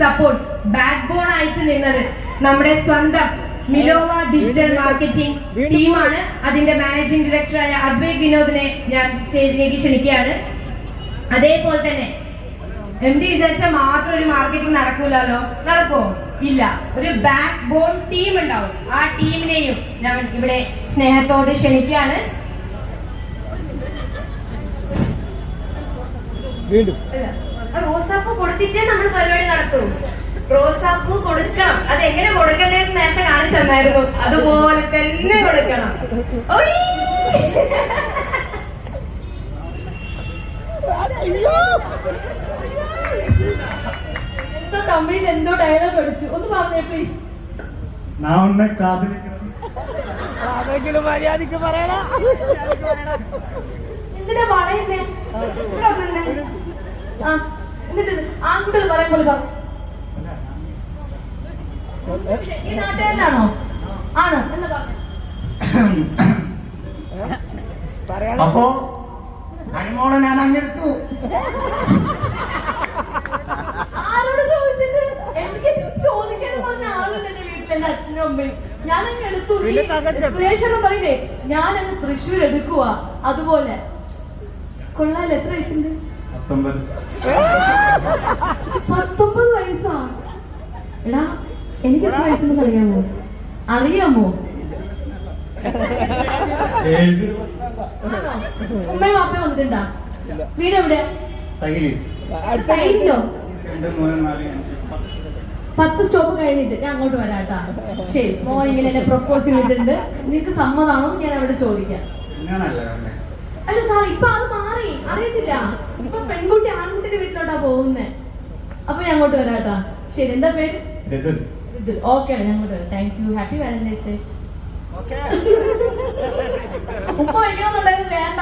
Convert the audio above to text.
Support back bone ആയിട്ട് നിന്നത് നമ്മുടെ സ്വന്തം മിലോവ ഡിജിറ്റൽ മാർക്കറ്റിംഗ് ടീമാണ് അതിന്റെ മാനേജിംഗ് ഡയറക്ടറായ അദ്വൈത് വിനോദിനെ ഞാൻ സ്റ്റേജിലേക്ക് ക്ഷണിക്കുകയാണ്. അതേപോലെ തന്നെ എം ഡി വിചാരിച്ചാൽ മാത്രം ഒരു മാർക്കറ്റിംഗ് നടക്കൂലല്ലോ? നടക്കോ? ഇല്ല. ഒരു ബാക്ക് ബോൺ ടീം ഉണ്ടാവും. ആ ടീമിനെയും ഞാൻ ഇവിടെ സ്നേഹത്തോടെ ക്ഷണിക്കുകയാണ്. വീണ്ടും. കൊടുത്തിട്ടേ നമ്മൾ പരിപാടി നടത്തും. റോസാപ്പൂ കൊടുക്കണം. അത് എങ്ങനെ കൊടുക്കണ്ടെന്ന് നേരത്തെ കാണിച്ചു അതുപോലെ തന്നെ കൊടുക്കണം. തമിഴിൽ എന്തോ ഡയലോഗ് അടിച്ചു. ഒന്ന് പറഞ്ഞേ പ്ലീസ് എന്തിനാ പറയുന്നേ? ആ. എന്നിട്ട് ആൺകുട്ടികൾ പറയുമ്പോൾ പറ ഈ നാട്ടുകാരനാണോ? ആണ് എന്ന് പറഞ്ഞു. അപ്പോ ഹണിമോളെ ഞാൻ അങ്ങെടുത്തു. ആരോട് ചോദിച്ചിട്ട്? എനിക്ക് ചോദിക്കാൻ പറഞ്ഞ ആളുണ്ട് എന്റെ വീട്ടിൽ എന്റെ അച്ഛനും അമ്മയും. ഞാൻ അങ്ങ് എടുത്തു. സുരേഷോട് പറയില്ലേ ഞാൻ അങ്ങ് തൃശ്ശൂർ എടുക്കുക അതുപോലെ. കൊള്ളാല്ലേ എത്ര വയസ്സുണ്ട്? പത്തൊമ്പത്. വയസ്സാ? എടാ എനിക്ക് എത്ര വയസ്സെന്ന് അറിയാമോ? അറിയാമോ? ഉമ്മയും വാപ്പയും വന്നിട്ടുണ്ടാ? വീട് എവിടെ? അഞ്ച്. പത്ത് സ്റ്റോപ്പ് കഴിഞ്ഞിട്ട് ഞാൻ അങ്ങോട്ട് വരാട്ടാ. ശരി മോർണിംഗിൽ എന്നെ പ്രപ്പോസ് ചെയ്തിട്ടുണ്ട്. നിനക്ക് സമ്മതാണോ? ഞാൻ അവിടെ ചോദിക്കാം. അല്ല സാർ ഇപ്പൊ അത് അറിയത്തില്ല. ഇപ്പൊ പെൺകുട്ടി ആൺകുട്ടിയുടെ വീട്ടിലോട്ടാ പോകുന്നേ. അപ്പൊ ഞാൻ അങ്ങോട്ട് വരാട്ടാ ശരി എന്താ പേര്? ഓക്കെ ഞാൻ അങ്ങോട്ട് വരാം. Thank you happy Valentine's day okay ഉപ്പ വയ്ക്കണമെന്നുണ്ടായിരുന്നു വേണ്ട